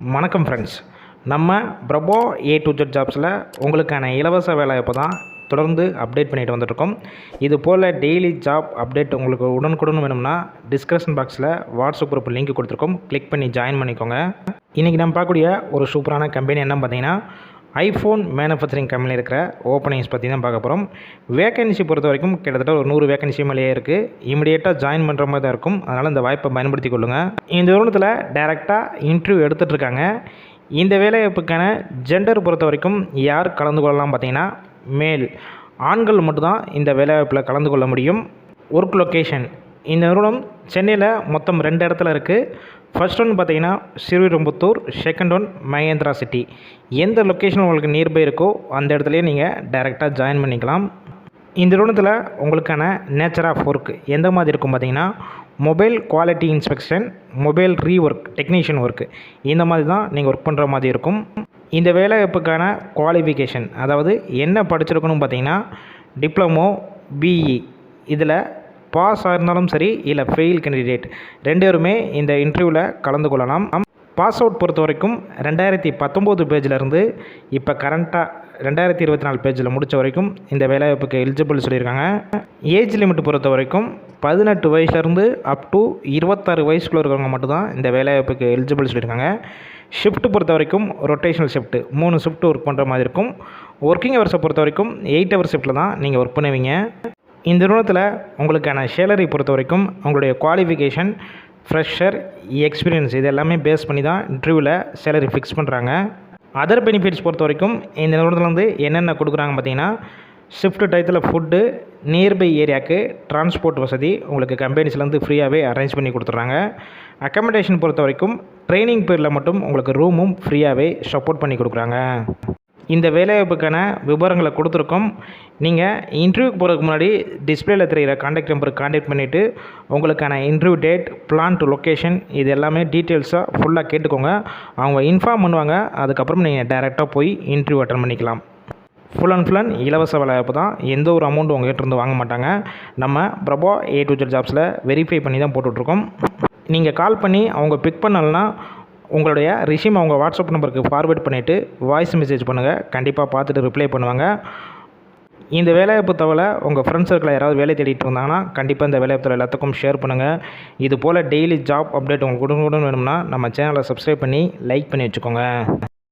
வணக்கம் ஃப்ரெண்ட்ஸ் நம்ம பிரபோ ஏ டு ஜெட் ஜாப்ஸில் உங்களுக்கான இலவச வேலைவாய்ப்பு தான் தொடர்ந்து அப்டேட் பண்ணிட்டு வந்துட்டுருக்கோம். இது போல் டெய்லி ஜாப் அப்டேட் உங்களுக்கு உடனுக்குடன் வேணும்னா டிஸ்கிரிப்ஷன் பாக்ஸில் வாட்ஸ்அப் குரூப் லிங்க் கொடுத்துருக்கோம். கிளிக் பண்ணி ஜாயின் பண்ணிக்கோங்க. இன்றைக்கி நம்ம பார்க்கக்கூடிய ஒரு சூப்பரான கம்பெனி என்ன பார்த்தீங்கன்னா ஐஃபோன் மேனுஃபேக்சரிங் கம்பெனியில் இருக்கிற ஓப்பனிங்ஸ் பற்றி தான் பார்க்க போகிறோம். வேகன்சி பொறுத்த வரைக்கும் கிட்டத்தட்ட ஒரு நூறு வேகன்சி மேலேயே இருக்குது இமிடியேட்டாக ஜாயின் பண்ணுற மாதிரி தான் இருக்கும். அதனால் இந்த வாய்ப்பை பயன்படுத்தி கொள்ளுங்கள் இந்த நிறுவனத்தில் டேரெக்டாக இன்டர்வியூ எடுத்துகிட்டு இருக்காங்க. இந்த வேலைவாய்ப்புக்கான ஜெண்டர் பொறுத்த வரைக்கும் யார் கலந்து கொள்ளலாம் பார்த்தீங்கன்னா மேல் ஆண்கள் மட்டும்தான் இந்த வேலைவாய்ப்பில் கலந்து கொள்ள முடியும். ஒர்க் லொக்கேஷன் இந்த நிறுவனம் சென்னையில் மொத்தம் ரெண்டு இடத்துல இருக்குது ஃபர்ஸ்ட் ஒன் பார்த்தீங்கன்னா Sriperumbudur second one Mahindra city எந்த லொக்கேஷன் உங்களுக்கு நியர்பை இருக்கோ அந்த இடத்துலையே நீங்கள் டைரெக்டாக ஜாயின் பண்ணிக்கலாம். இந்த நிறுவனத்தில் உங்களுக்கான நேச்சர் ஆஃப் ஒர்க் எந்த மாதிரி இருக்கும் பார்த்தீங்கன்னா mobile quality inspection mobile rework technician work இந்த மாதிரி தான் நீங்கள் ஒர்க் பண்ணுற மாதிரி இருக்கும். இந்த வேலைவாய்ப்புக்கான குவாலிஃபிகேஷன் அதாவது என்ன படிச்சிருக்கணும் பார்த்தீங்கன்னா டிப்ளமோ பிஇ இதில் பாஸ் ஆயிருந்தாலும் சரி இல்லை ஃபெயில் கேண்டிடேட் ரெண்டு பேருமே இந்த இன்டர்வியூவில் கலந்து கொள்ளலாம். பாஸ் அவுட் பொறுத்த வரைக்கும் ரெண்டாயிரத்தி பத்தொம்போது பேஜிலேருந்து இப்போ கரண்ட்டாக ரெண்டாயிரத்தி இருபத்தி நாலு பேஜில் முடித்த வரைக்கும் இந்த வேலைவாய்ப்புக்கு எலிஜிபிள் சொல்லியிருக்காங்க. ஏஜ் லிமிட் பொறுத்த வரைக்கும் பதினெட்டு வயசுலேருந்து அப் டு இருபத்தாறு வயசுக்குள்ளே இருக்கிறவங்க மட்டும்தான் இந்த வேலைவாய்ப்புக்கு எலிஜிபிள் சொல்லியிருக்காங்க. ஷிஃப்ட் பொறுத்த வரைக்கும் ரொட்டேஷனல் ஷிஃப்ட் மூணு ஷிஃப்ட் ஒர்க் பண்ணுற மாதிரி இருக்கும். ஒர்க்கிங் ஹவர்ஸை பொறுத்த வரைக்கும் எயிட் ஹவர் ஷிஃப்ட்டில் தான் நீங்கள் ஒர்க் பண்ணுவீங்க. இந்த நிறுவனத்தில் உங்களுக்கான சேலரி பொறுத்த வரைக்கும் உங்களுடைய குவாலிஃபிகேஷன் ஃப்ரெஷர் எக்ஸ்பீரியன்ஸ் இது எல்லாமே பேஸ் பண்ணி தான் இன்டர்வியூவில் சேலரி ஃபிக்ஸ் பண்ணுறாங்க அதர் பெனிஃபிட்ஸ் பொறுத்த வரைக்கும் இந்த நிறுவனத்தில் வந்து என்னென்ன கொடுக்குறாங்க பார்த்தீங்கன்னா ஷிஃப்ட் டயத்தில் ஃபுட்டு நியர்பை ஏரியாவுக்கு டிரான்ஸ்போர்ட் வசதி உங்களுக்கு கம்பெனிஸ்லேருந்து ஃப்ரீயாகவே அரேஞ்ச் பண்ணி கொடுத்துட்றாங்க. அக்கமடேஷன் பொறுத்த வரைக்கும் ட்ரைனிங் பீரியடில் மட்டும் உங்களுக்கு ரூமும் ஃப்ரீயாகவே சப்போர்ட் பண்ணி கொடுக்குறாங்க. இந்த வேலைவாய்ப்புக்கான விவரங்களை கொடுத்துருக்கோம். நீங்கள் இன்டர்வியூக்கு போகிறதுக்கு முன்னாடி டிஸ்பிளேல தெரிகிற காண்டாக்ட் நம்பருக்கு காண்டாக்ட் பண்ணிவிட்டு உங்களுக்கான interview date plan to location இது எல்லாமே டீட்டெயில்ஸாக ஃபுல்லாக கேட்டுக்கோங்க. அவங்க இன்ஃபார்ம் பண்ணுவாங்க. அதுக்கப்புறம் நீங்கள் டைரெக்டாக போய் இன்டர்வியூ அட்டன் பண்ணிக்கலாம். ஃபுல் அண்ட் ஃபுல் அண்ட் இலவச வேலைவாய்ப்பு தான். எந்த ஒரு அமௌண்ட்டும் உங்கள்கிட்ட இருந்து வாங்க மாட்டாங்க. நம்ம பிரபா ஏ டு ஜெட் ஜாப்ஸில் வெரிஃபை பண்ணி தான் போட்டுட்ருக்கோம். நீங்கள் கால் பண்ணி அவங்க பிக் பண்ணலன்னா உங்களுடைய ரிஷிம் அவங்க வாட்ஸ்அப் நம்பருக்கு ஃபார்வேர்ட் பண்ணிவிட்டு வாய்ஸ் மெசேஜ் பண்ணுங்கள் கண்டிப்பாக பார்த்துட்டு ரிப்ளை பண்ணுவாங்க. இந்த வேலைவாய்ப்பு தவிர உங்கள் ஃப்ரெண்ட்ஸ் சர்க்கிளில் யாராவது வேலை தேடிட்டு இருந்தாங்கன்னா கண்டிப்பாக இந்த வேலைவாய்ப்பு எல்லாத்துக்கும் ஷேர் பண்ணுங்கள் இது போல் டெய்லி ஜாப் அப்டேட் உங்களுக்கு கொடுக்கணும்னு வேணும்னா நம்ம சேனலை சப்ஸ்கிரைப் பண்ணி லைக் பண்ணி வச்சுக்கோங்க.